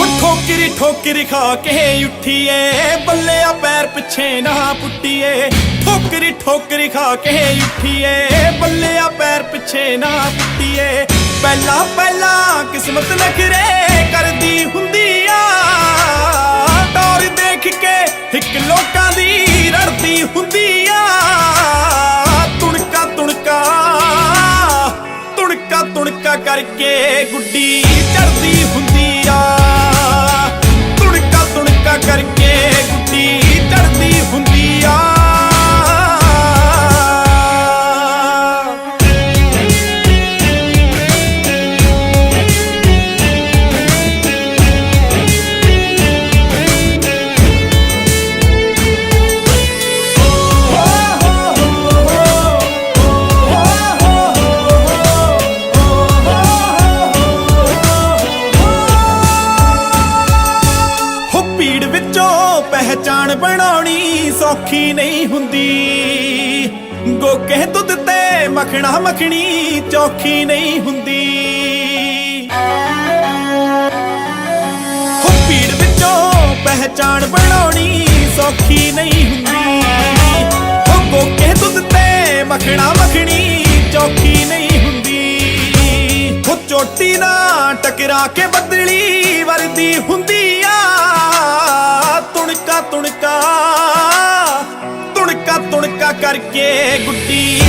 ਉਹ ਠੋਕਰੀ ਠੋਕਰੀ ਖਾ ਕੇ ਉੱਠੀਏ, ਬੱਲਿਆ ਪੈਰ ਪਿੱਛੇ ਨਾ ਪੁੱਟੀਏ। ਠੋਕਰੀ ਠੋਕਰੀ ਖਾ ਕੇ ਉੱਠੀਏ, ਬੱਲਿਆ ਪੈਰ ਪਿੱਛੇ ਨਾ ਪੁੱਟੀਏ। ਪਹਿਲਾਂ ਪਹਿਲਾਂ ਕਿਸਮਤ ਨਖਰੇ ਕਰਦੀ ਹੁੰਦੀ ਆ। ਟੌਰ ਦੇਖ ਕੇ ਇੱਕ ਲੋਕਾਂ ਦੀ ਰੜਦੀ ਹੁੰਦੀ ਆ। ਤੁਣਕਾ ਤੁਣਕਾ ਤੁਣਕਾ ਤੁਣਕਾ ਕਰਕੇ ਗੁੱਡੀ ਚੜਦੀ ਹੁੰਦੀ ਪਹਿਚਾਣ ਬਣਾਉਣੀ ਸੌਖੀ ਨਹੀਂ ਹੁੰਦੀ। ਗੋਕੇ ਦੁੱਧ ਤੇ ਮੱਖਣਾ ਮੱਖਣੀ ਚੌਖੀ ਨਹੀਂ ਹੁੰਦੀ। ਹੋ ਪੀੜ ਵਿੱਚੋਂ ਪਹਿਚਾਣ ਬਣਾਉਣੀ ਸੌਖੀ ਨਹੀਂ ਹੁੰਦੀ। ਹੋ ਗੋਕੇ ਦੁੱਧ ਤੇ ਮੱਖਣਾ ਮੱਖਣੀ ਚੌਖੀ ਨਹੀਂ ਹੁੰਦੀ। ਹੋ ਚੋਟੀ ਨਾ ਟਕਰਾ ਕੇ ਬਦਲੀ ਤੁਣਕਾ ਤੁਣਕਾ ਤੁਣਕਾ ਕਰਕੇ ਗੁੱਡੀ